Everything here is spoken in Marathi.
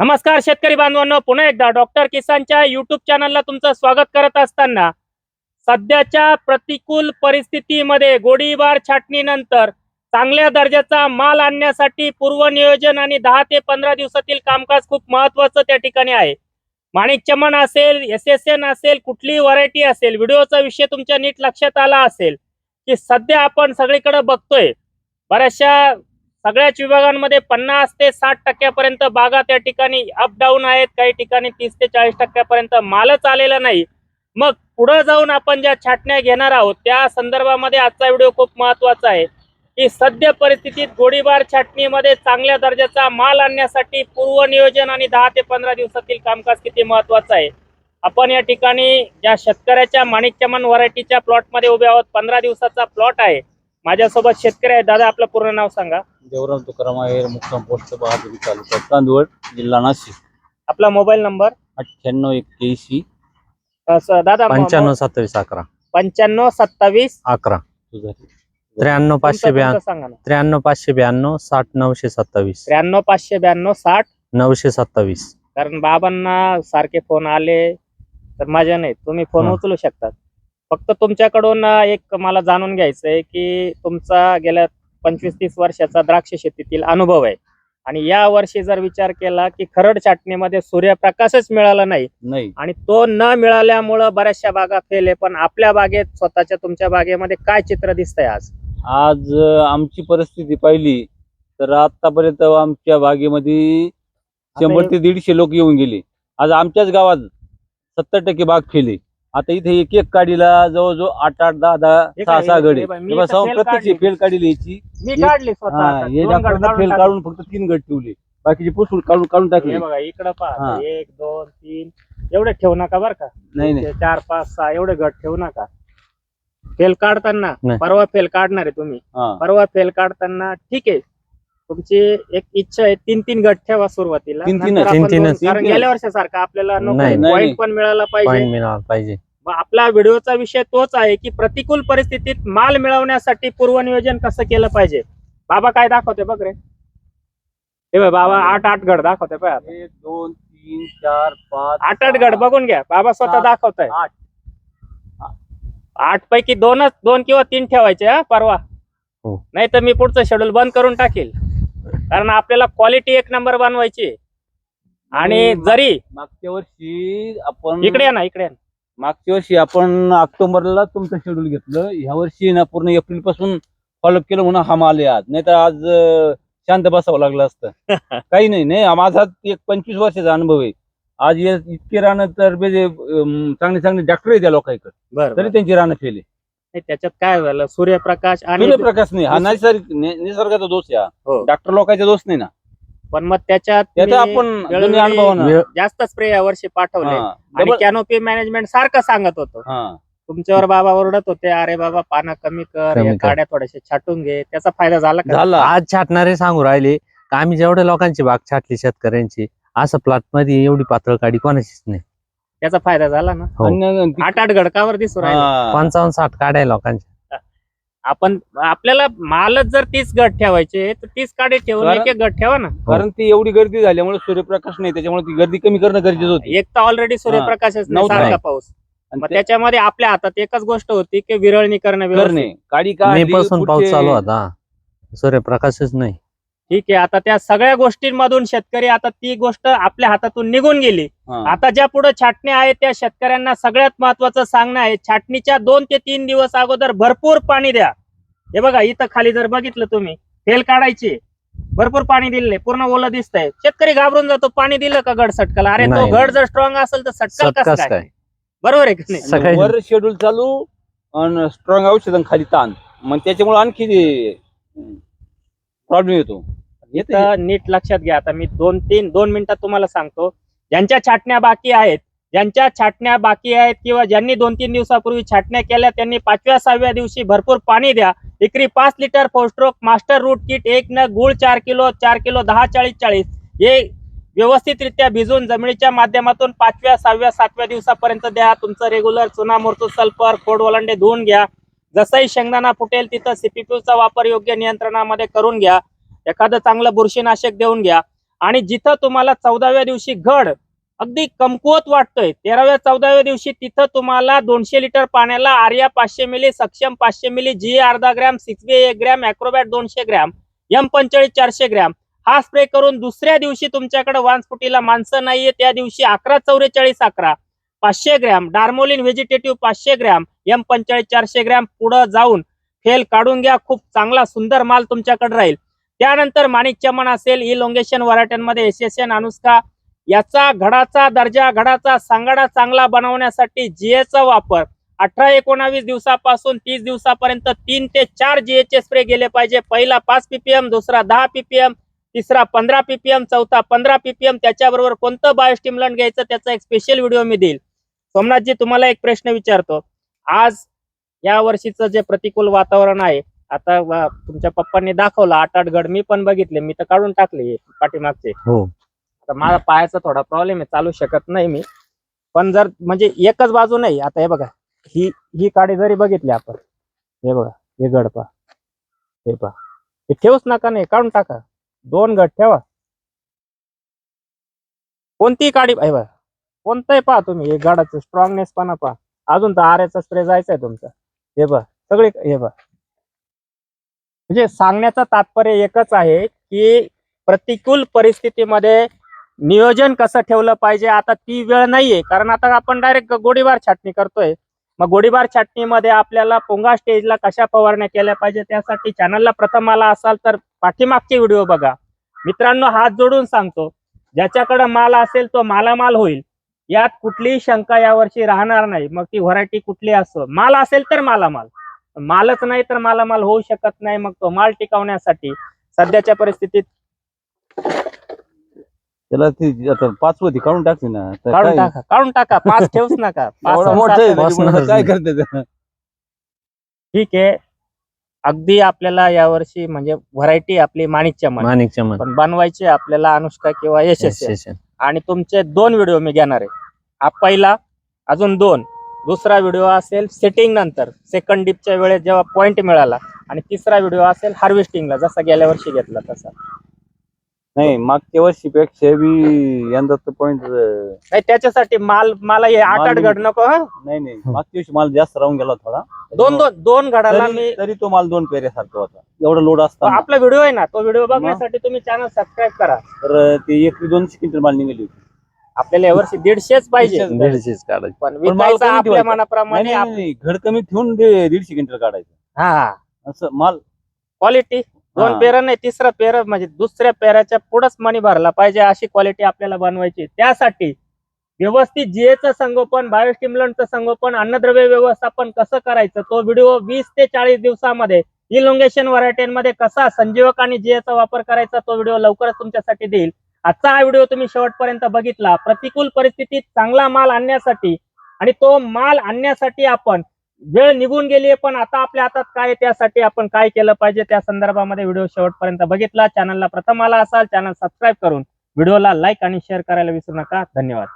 नमस्कार शेतकरी बांधवांनो. पुन्हा एकदा डॉक्टर किसानच्या युट्यूब चॅनलला तुमचं स्वागत करत असताना सध्याच्या प्रतिकूल परिस्थितीमध्ये गोडीबार छाटणीनंतर चांगल्या दर्जाचा माल आणण्यासाठी पूर्वनियोजन आणि दहा ते पंधरा दिवसातील कामकाज खूप महत्वाचं त्या ठिकाणी आहे. माणिक चमन असेल एस एस एन असेल कुठलीही व्हरायटी असेल व्हिडिओचा विषय तुमच्या नीट लक्षात आला असेल की सध्या आपण सगळीकडे बघतोय. बऱ्याचशा सगळ्याच विभागांमध्ये पन्नास ते साठ टक्क्यापर्यंत बागा त्या ठिकाणी अप डाऊन आहेत. काही ठिकाणी तीस ते चाळीस टक्क्यापर्यंत मालच आलेला नाही. मग पुढे जाऊन आपण ज्या छाटण्या घेणार आहोत त्या संदर्भामध्ये आजचा व्हिडिओ खूप महत्त्वाचा आहे. की सद्य परिस्थितीत गोळीबार छाटणीमध्ये चांगल्या दर्जाचा माल आणण्यासाठी पूर्वनियोजन आणि दहा ते पंधरा दिवसातील कामकाज किती महत्वाचं आहे? आपण या ठिकाणी ज्या शेतकऱ्याच्या माणिकचमन व्हरायटीच्या प्लॉटमध्ये उभे आहोत. पंधरा दिवसाचा प्लॉट आहे. माझ्यासोबत शेतकरी आहे दादा आपलं पूर्ण नाव सांगा. देवराम तुकाराम आहेर मुक्काम पोस्ट बहादुरी तालुका चांदवड जिल्हा नाशिक. आपला मोबाईल नंबर? अठ्ठ्याण्णव एक्क्याऐंशी असं दादा पंच्याण्णव सत्तावीस अकरा. पंच्याण्णव सत्तावीस अकरा. तुझं त्र्याण्णव पाचशे तुमचं- ब्याण्णव तुमचं सांगा ना. त्र्याण्णव पाचशे ब्याण्णव साठ नऊशे सत्तावीस. त्र्याण्णव पाचशे ब्याण्णव साठ? नऊशे सत्तावीस. कारण बाबांना सारखे फोन आले तर माझ्या नाही. तुम्ही फोन हा. उचलू शकतात. फक्त तुमच्याकडून एक मला जाणून घ्यायचंय की तुमचा गेल्या पंचवीस तीस वर्षाचा द्राक्ष शेतीतील अनुभव आहे. आणि या वर्षी जर विचार केला की खरड छाटणीमध्ये सूर्यप्रकाशच मिळाला नाही नाही. आणि तो न मिळाल्यामुळं बऱ्याचशा बागा फेल आहे पण आपल्या बागेत स्वतःच्या तुमच्या बागेमध्ये काय चित्र दिसतंय आज? आज आमची परिस्थिती पाहिली तर आतापर्यंत आमच्या बागेमध्ये शंभर ते दीडशे लोक येऊन गेले. आज आमच्याच गावात सत्तर टक्के बाग फेले आता इथे एक एक काडीला जवळजवळ आठ आठ दहा दहा हे सहा काय, सहा हे- गडे बाई, मी तेव्हा तर fail प्रत्येक काढली. फेल काढली याची मी हे- काढली स्वतः हा, आता. हे दोन गट डॉक्टरनं काढून फेल. काढून फक्त तीन गट ठेवले. बाकीचे पुसून काढून काढून टाकले. हे बघा इकडं पहा. हा. एक दोन तीन. एवढे ठेवू नका बरं का. नाही नाही. ते चार पाच सहा एवढे गट ठेवू नका. फेल काढताना नाही. परवा फेल काढणार आहे तुम्ही. हा. परवा फेल काढताना ठीक आहे. तुमची एक इच्छा आहे तीन तीन गट ठेवा सुरुवातीला. नंतर आपण दोन- कारण गेल्या वर्षासारखं आपल्याला नाही, नाही. पॉईंट पण मिळाला पाहिजे. पॉईंट मिळाला पाहिजे. मग आपला व्हिडिओचा विषय तोच आहे की प्रतिकूल परिस्थितीत माल मिळवण्यासाठी पूर्वनियोजन कसं केलं पाहिजे बाबा काय दाखवते बघ रे हे बाबा आठ आठ गड दाखवते पाय. एक दोन तीन चार पाच आठ आठ गड बघून घ्या बाबा स्वतः हा. दाखवताय आठ आठ पैकी दोनच दोन किंवा तीन ठेवायचे हा परवा हो. नाही तर मी पुढचं शेड्यूल बंद करून टाकेल कारण आपल्याला क्वालिटी एक नंबर बनवायची. आणि आणि जरी मागच्या वर्षी आपण इकडे या ना इकडे या ना. मागच्या वर्षी आपण ऑक्टोबरला तुमचं शेड्यूल घेतलं. ह्या वर्षी ना पूर्ण एप्रिलपासून फॉलोअप केलं म्हणून हा माल आज. नाही तर आज अं, शांत बसावं लागलं असतं. काही नाही नाही माझा एक पंचवीस वर्षाचा अनुभव आहे. आज इतके रानं तर म्हणजे, अं, चांगले चांगले डॉक्टर आहे त्या लोकांकडे. बरं तरी बरं. त्यांची रानं फेले नाही, त्याच्यात काय झालं? सूर्यप्रकाश आणि सूर्यप्रकाश नाही हा नैसर्गिक नि- निसर्गाचा दोष आहे हो. हा. डॉक्टर लोकांचा दोष नाही ना. पण मग त्याच्यात त्याचा मी आपण वेळोवेळी दोन्ही अनुभवानं वेळ- जास्त स्प्रे या वर्षी पाठवले. हा, आणि double- कॅनोपी मॅनेजमेंट सारखं सांगत होतो. हा. तुमच्यावर बाबा ओरडत होते अरे बाबा पानं कमी कर कमी या कर. काड्या थोड्याशा छाटून घे. त्याचा फायदा झाला का? झाला. आज छाटणारे सांगू राहिले का आम्ही जेवढ्या लोकांची बाग छाटली शेतकऱ्यांची असं प्लॉटमध्ये एवढी पातळ काडी कोणाचीच नाही. त्याचा फायदा झाला ना? हो. आणि आठ आठ घडकावर दिसू राहिले. हा. पंचावन्न साठ काड्या आहे लोकांच्या. आपण आपल्याला मालच जर तीस गट ठेवायचे तर तीस काडे ठेवून कारण- एक एक गट ठेवा ना. कारण ती एवढी गर्दी झाल्यामुळे सूर्यप्रकाश नाही त्याच्यामुळे ती गर्दी कमी करणं गरजेचं होती. एक तर ऑलरेडी सूर्यप्रकाशच नाही नव्हता. सारखा पाऊस. आणि मग ते त्याच्यामध्ये आपल्या हातात एकच गोष्ट होती की विरळणी करणं करणे. व्यवस्थित. काडी का मे पासून पाऊस चालू होता. सूर्यप्रकाशच नाही. ठीक आहे आता त्या सगळ्या गोष्टींमधून शेतकरी आता ती गोष्ट आपल्या हातातून निघून गेली. आता ज्या पुढे छाटण्या आहेत त्या शेतकऱ्यांना सगळ्यात महत्वाचं सांगणं आहे छाटणीच्या दोन ते तीन दिवस अगोदर भरपूर पाणी द्या. हे बघा इथं खाली जर बघितलं तुम्ही फेल काढायची भरपूर पाणी दिले पूर्ण ओलं दिसतंय. शेतकरी घाबरून जातो पाणी दिलं का गड सटकाला? अरे तो गड जर स्ट्रॉंग असेल तर सटकल कसं काय? बरोबर आहे की नाही? सकाळी- वर शेड्यूल चालू आणि स्ट्रॉंग औषध खाली ताण. मग त्याच्यामुळे आणखी प्रॉब्लेम येते. इथं नीट लक्षात घ्या. आता मी दोन तीन दोन मिनिटात तुम्हाला सांगतो. ज्यांच्या छाटण्या बाकी आहेत ज्यांच्या छाटण्या बाकी आहेत किंवा ज्यांनी दोन तीन दिवसापूर्वी छाटण्या केल्या त्यांनी पाचव्या सहाव्या दिवशी भरपूर पाणी द्या. एकरी पाच लिटर फोस्ट्रोक मास्टर रूट किट एक न गुळ चार किलो चार किलो दहा चाळीस चाळीस. हे व्यवस्थितरित्या भिजवून जमिनीच्या माध्यमातून पाचव्या सहाव्या सातव्या दिवसापर्यंत द्या. तुमचं रेग्युलर चुना मोरतो सल्फर खोड वलांडे धुवून घ्या. जसंही शेंगदाणा फुटेल तिथं सीपीपीचा वापर योग्य नियंत्रणामध्ये करून घ्या. एखादं चांगलं बुरशीनाशक देऊन घ्या. आणि जिथं तुम्हाला चौदाव्या दिवशी घड अगदी कमकुवत वाटतोय तेराव्या चौदाव्या दिवशी तिथं तुम्हाला दोनशे लिटर पाण्याला आर्या पाचशे मिली सक्षम पाचशे मिली जी अर्धा ग्रॅम सिक्स एक ग्रॅम अॅक्रोबॅट दोनशे ग्रॅम एम पंचेचाळीस चारशे ग्रॅम. हा स्प्रे करून दुसऱ्या दिवशी तुमच्याकडे वानस्फुटीला माणसं नाहीये त्या दिवशी अकरा चौवेचाळीस अकरा पाचशे ग्रॅम डार्मोलिन व्हेजिटेटिव्ह पाचशे ग्रॅम एम पंचेचाळीस चारशे ग्रॅम पुढं जाऊन फेल काढून घ्या खूप चांगला सुंदर माल तुमच्याकडे राहील. त्यानंतर माणिक चमन असेल इलोंगेशन वराट्यांमध्ये एस एस एन अनुष्का याचा घडाचा दर्जा घडाचा सांगाडा चांगला बनवण्यासाठी जीएचा वापर. अठरा एकोणावीस दिवसापासून तीस दिवसापर्यंत तीन ते चार जीएचे स्प्रे गेले पाहिजे. पहिला पाच पीपीएम दुसरा दहा पीपीएम तिसरा पंधरा पीपीएम चौथा पंधरा पीपीएम त्याच्याबरोबर कोणतं बायोस्टिम्युलंट घ्यायचं त्याचा एक स्पेशल व्हिडिओ मी देईल. सोमनाथजी तुम्हाला एक प्रश्न विचारतो. आज या वर्षीचं जे प्रतिकूल वातावरण आहे आता तुमच्या पप्पांनी दाखवलं आठ आठ गड मी पण बघितले मी तर काढून टाकले पाठीमागचे. हो. आता माझा पायाचा थोडा प्रॉब्लेम आहे चालू शकत नाही मी. पण जर म्हणजे एकच बाजू नाही आता हे बघा ही ही काडी जरी बघितली आपण हे बघा हे गड पा हे पा हे ठेवूच नका नाही काढून टाका. दोन गट ठेवा. कोणतीही काडी हे बघा कोणतंही पहा तुम्ही हे गडाचं स्ट्रॉंगनेस पण पहा. अजून तर आर्याचा स्प्रे जायचा आहे तुमचा. हे बघ सगळे हे बघ. म्हणजे सांगण्याचं तात्पर्य एकच आहे की प्रतिकूल परिस्थितीमध्ये नियोजन कसं ठेवलं पाहिजे आता ती वेळ नाहीये. कारण आता आपण डायरेक्ट गोडीबार छाटणी करतोय. मग गोडीबार छाटणीमध्ये आपल्याला पोंगा स्टेजला कशा फवारण्या केल्या पाहिजे त्यासाठी चॅनलला प्रथम आला असाल तर पाठीमागचे व्हिडिओ बघा. मित्रांनो हात जोडून सांगतो. ज्याच्याकडे माल असेल तो मालामाल होईल. यात कुठलीही शंका यावर्षी राहणार नाही. मग ती व्हरायटी कुठली असो. माल असेल तर मालामाल. मालच नाही तर मालामाल होऊ शकत नाही मग तो माल टिकवण्यासाठी सध्याच्या परिस्थितीत त्याला ती आता पाच होती काढून टाकली ना तर काढून काय? टाका काढून टाका पाच ठेवूच नका पाच एवढा मोठा आहे बसणारच काय. करते ते? ठीक आहे अगदी आपल्याला यावर्षी म्हणजे व्हरायटी आपली माणिकच्या मन माणिक चमन पण बनवायची आपल्याला अनुष्का किंवा यशस्वी. आणि तुमचे दोन व्हिडिओ मी घेणार आहे हा पहिला अजून दोन दुसरा व्हिडिओ असेल सेटिंग नंतर. सेकंड डिपच्या वेळेस जेव्हा पॉइंट मिळाला आणि तिसरा व्हिडिओ असेल हार्वेस्टिंगला जसा गेल्या वर्षी घेतला तसा. नाही मागच्या वर्षी पेक्षा बी यंदा पॉइंट नाही त्याच्यासाठी माल मला हे आठ आठ घड नको हं? नाही नाही मागच्या वर्षी माल जास्त राहून गेला थोडा दोन दोन दोन घडाला तरी मी तरी तो माल दोन पेऱ्यासारखा होता. एवढा लोड असता आपला व्हिडिओ आहे ना तो व्हिडिओ बघण्यासाठी तुम्ही चॅनल सबस्क्राईब करा. तर ते एक दोनशे क्विंटल माल निघाली होती. आपल्याला यावर्षी दीडशेच पाहिजे दीडशेच. काढायचे पण पण माल विकायचा कमी आपल्या ठेवायचा. नाही, मनाप्रमाणे नाही, आप- नाही, घड कमी ठेवून दे- दीडशे क्विंटल काढायचं हा असं माल क्वालिटी दोन हा. पेर नाही तिसरा पेर म्हणजे दुसऱ्या पेराच्या पुढंच मनी भरला पाहिजे अशी क्वालिटी आपल्याला बनवायची त्यासाठी व्यवस्थित जिएचं संगोपन बायोस्टिम्युलंटचं संगोपन अन्नद्रव्य व्यवस्थापन कसं करायचं तो व्हिडिओ वीस ते चाळीस दिवसामध्ये इलोंगेशन व्हरायटीमध्ये कसा संजीवक आणि जिएचा वापर करायचा तो व्हिडिओ लवकरच तुमच्यासाठी देईल आजचा हा व्हिडिओ तुम्ही शेवटपर्यंत बघितला. प्रतिकूल परिस्थितीत चांगला माल आणण्यासाठी आणि तो माल आणण्यासाठी आपण वेळ निघून गेली पण आता आपल्या हातात काय त्यासाठी आपण काय केलं पाहिजे त्या संदर्भामध्ये व्हिडिओ शेवटपर्यंत बघितला. चॅनलला प्रथम आला असाल चॅनल सबस्क्राईब करून व्हिडिओला लाईक आणि शेअर करायला विसरू नका. धन्यवाद.